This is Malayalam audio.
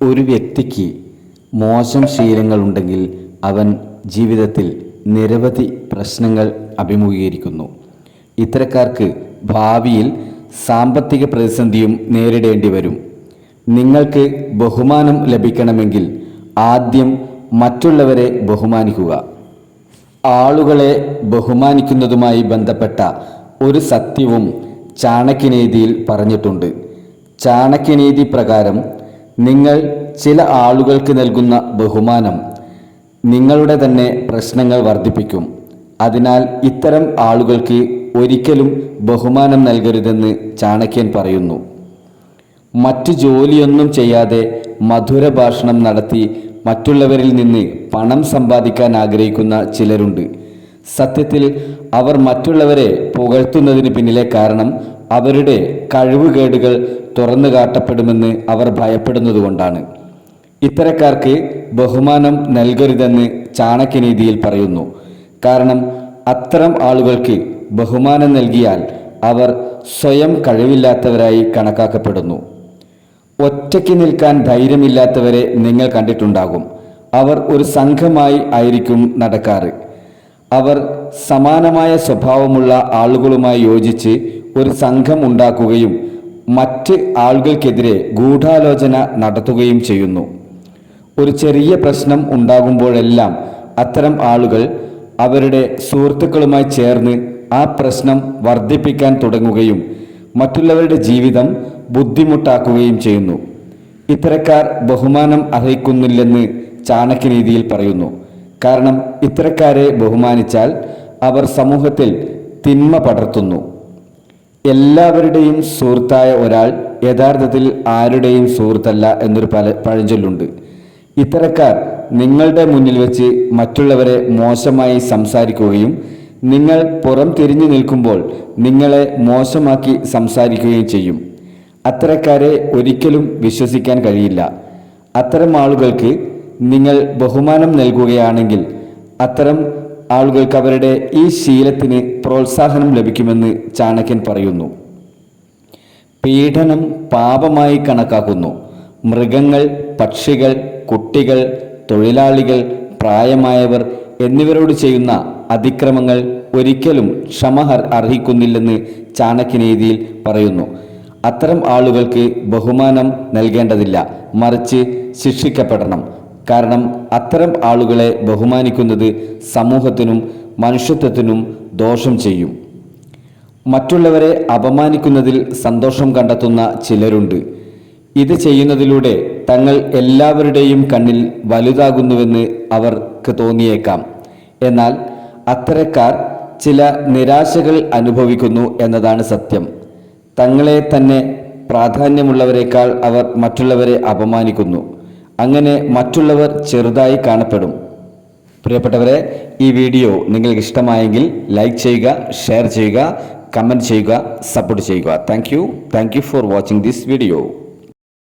ഒരു വ്യക്തിക്ക് മോശം ശീലങ്ങളുണ്ടെങ്കിൽ അവൻ ജീവിതത്തിൽ നിരവധി പ്രശ്നങ്ങൾ അഭിമുഖീകരിക്കുന്നു. ഇത്തരക്കാർക്ക് ഭാവിയിൽ സാമ്പത്തിക പ്രതിസന്ധിയും നേരിടേണ്ടി വരും. നിങ്ങൾക്ക് ബഹുമാനം ലഭിക്കണമെങ്കിൽ ആദ്യം മറ്റുള്ളവരെ ബഹുമാനിക്കുക. ആളുകളെ ബഹുമാനിക്കുന്നതുമായി ബന്ധപ്പെട്ട ഒരു സത്യവും ചാണക്യനീതിയിൽ പറഞ്ഞിട്ടുണ്ട്. ചാണക്യനീതി പ്രകാരം നിങ്ങൾ ചില ആളുകൾക്ക് നൽകുന്ന ബഹുമാനം നിങ്ങളുടെ തന്നെ പ്രശ്നങ്ങൾ വർദ്ധിപ്പിക്കും. അതിനാൽ ഇത്തരം ആളുകൾക്ക് ഒരിക്കലും ബഹുമാനം നൽകരുതെന്ന് ചാണക്യൻ പറയുന്നു. മറ്റു ജോലിയൊന്നും ചെയ്യാതെ മധുര ഭാഷണം നടത്തി മറ്റുള്ളവരിൽ നിന്ന് പണം സമ്പാദിക്കാൻ ആഗ്രഹിക്കുന്ന ചിലരുണ്ട്. സത്യത്തിൽ അവർ മറ്റുള്ളവരെ പുകഴ്ത്തുന്നതിന് പിന്നിലെ കാരണം അവരുടെ കഴിവുകേടുകൾ തുറന്നു കാട്ടപ്പെടുമെന്ന് അവർ ഭയപ്പെടുന്നതുകൊണ്ടാണ്. ഇത്തരക്കാർക്ക് ബഹുമാനം നൽകരുതെന്ന് ചാണക്യനീതിയിൽ പറയുന്നു. കാരണം അത്തരം ആളുകൾക്ക് ബഹുമാനം നൽകിയാൽ അവർ സ്വയം കഴിവില്ലാത്തവരായി കണക്കാക്കപ്പെടുന്നു. ഒറ്റയ്ക്ക് നിൽക്കാൻ ധൈര്യമില്ലാത്തവരെ നിങ്ങൾ കണ്ടിട്ടുണ്ടാകും. അവർ ഒരു സംഘമായി ആയിരിക്കും നടക്കാറ്. അവർ സമാനമായ സ്വഭാവമുള്ള ആളുകളുമായി യോജിച്ച് ഒരു സംഘം ഉണ്ടാക്കുകയും മറ്റ് ആളുകൾക്കെതിരെ ഗൂഢാലോചന നടത്തുകയും ചെയ്യുന്നു. ഒരു ചെറിയ പ്രശ്നം ഉണ്ടാകുമ്പോഴെല്ലാം അത്തരം ആളുകൾ അവരുടെ സുഹൃത്തുക്കളുമായി ചേർന്ന് ആ പ്രശ്നം വർദ്ധിപ്പിക്കാൻ തുടങ്ങുകയും മറ്റുള്ളവരുടെ ജീവിതം ബുദ്ധിമുട്ടാക്കുകയും ചെയ്യുന്നു. ഇത്തരക്കാർ ബഹുമാനം അർഹിക്കുന്നില്ലെന്ന് ചാണക്യനീതിയിൽ പറയുന്നു. കാരണം ഇത്തരക്കാരെ ബഹുമാനിച്ചാൽ അവർ സമൂഹത്തിൽ തിന്മ പടർത്തുന്നു. എല്ലാവരുടെയും സുഹൃത്തായ ഒരാൾ യഥാർത്ഥത്തിൽ ആരുടെയും സുഹൃത്തല്ല എന്നൊരു പല പഴഞ്ചൊല്ലുണ്ട്. ഇത്തരക്കാർ നിങ്ങളുടെ മുന്നിൽ വെച്ച് മറ്റുള്ളവരെ മോശമായി സംസാരിക്കുകയും നിങ്ങൾ പുറം തിരിഞ്ഞു നിൽക്കുമ്പോൾ നിങ്ങളെ മോശമാക്കി സംസാരിക്കുകയും ചെയ്യും. അത്തരക്കാരെ ഒരിക്കലും വിശ്വസിക്കാൻ കഴിയില്ല. അത്തരം ആളുകൾക്ക് നിങ്ങൾ ബഹുമാനം നൽകുകയാണെങ്കിൽ അത്തരം ആളുകൾക്ക് അവരുടെ ഈ ശീലത്തിന് പ്രോത്സാഹനം ലഭിക്കുമെന്ന് ചാണക്യൻ പറയുന്നു. പീഡനം പാപമായി കണക്കാക്കുന്നു. മൃഗങ്ങൾ പക്ഷികൾ കുട്ടികൾ തൊഴിലാളികൾ പ്രായമായവർ എന്നിവരോട് ചെയ്യുന്ന അതിക്രമങ്ങൾ ഒരിക്കലും ക്ഷമ അർ- അർഹിക്കുന്നില്ലെന്ന് ചാണക്യനീതിയിൽ പറയുന്നു. അത്തരം ആളുകൾക്ക് ബഹുമാനം നൽകേണ്ടതില്ല. മറിച്ച് ശിക്ഷിക്കപ്പെടണം. കാരണം അത്തരം ആളുകളെ ബഹുമാനിക്കുന്നത് സമൂഹത്തിനും മനുഷ്യത്വത്തിനും ദോഷം ചെയ്യും. മറ്റുള്ളവരെ അപമാനിക്കുന്നതിൽ സന്തോഷം കണ്ടെത്തുന്ന ചിലരുണ്ട്. ഇത് ചെയ്യുന്നതിലൂടെ തങ്ങൾ എല്ലാവരുടെയും കണ്ണിൽ വലുതാകുന്നുവെന്ന് അവർക്ക് തോന്നിയേക്കാം. എന്നാൽ അത്തരക്കാർ ചില നിരാശകൾ അനുഭവിക്കുന്നു എന്നതാണ് സത്യം. തങ്ങളെ തന്നെ പ്രാധാന്യമുള്ളവരെക്കാൾ അവർ മറ്റുള്ളവരെ അപമാനിക്കുന്നു. അങ്ങനെ മറ്റുള്ളവർ ചെറുതായി കാണപ്പെടും. പ്രിയപ്പെട്ടവരെ ഈ വീഡിയോ നിങ്ങൾക്ക് ഇഷ്ടമായെങ്കിൽ ലൈക്ക് ചെയ്യുക ഷെയർ ചെയ്യുക കമന്റ് ചെയ്യുക സപ്പോർട്ട് ചെയ്യുക. Thank you. Thank you for watching this video.